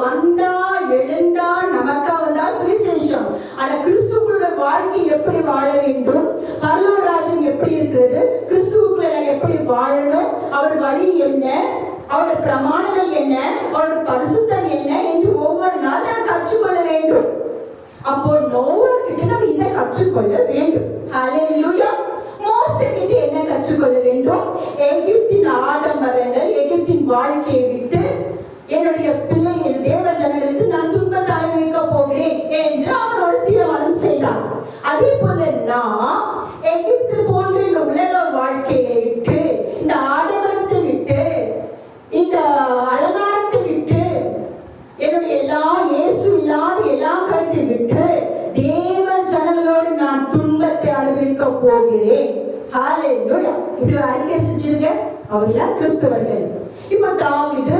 வந்தா எழுந்தா நமக்கா தான் சுவிசேஷம். ஆனா கிறிஸ்துவோட வாழ்க்கை எப்படி வாழ வேண்டும்? பரலோகராஜ்யம் எப்படி இருக்கிறது? கிறிஸ்துவுக்குள்ள நான் எப்படி வாழணும்? அவர் வழி என்ன? அவருடைய பிரமாணங்கள் என்ன? அவருடைய பரிசுத்தம் என்ன? என்று ஒவ்வொரு நாள் நான் கற்றுக்கொள்ள வேண்டும். அப்போ நோவா கிட்ட நம்ம இதை கற்றுக்கொள்ள வேண்டும். ஹலே லூயா கிட்ட என்ன கற்றுக்கொள்ள வேண்டும்? எகிப்தின் ஆடம்பரங்கள் எகிப்தின் வாழ்க்கையை விட்டு என்னுடைய பிள்ளை அதே போல நான் எகிப்து போன்ற இந்த உலக வாழ்க்கையை விட்டு இந்த ஆடம்பரத்தை விட்டு இந்த அலங்காரத்தை விட்டு என்னுடைய எல்லா இயேசு இல்லாத எல்லா கருத்தை விட்டு தேவ ஜனங்களோடு நான் துன்பத்தை அனுபவிக்க போகிறேன். ஹalleluya இப்படி அறிக்கை செஞ்சிருங்க அவர்களாம் கிறிஸ்தவர்கள். இப்ப தாவிது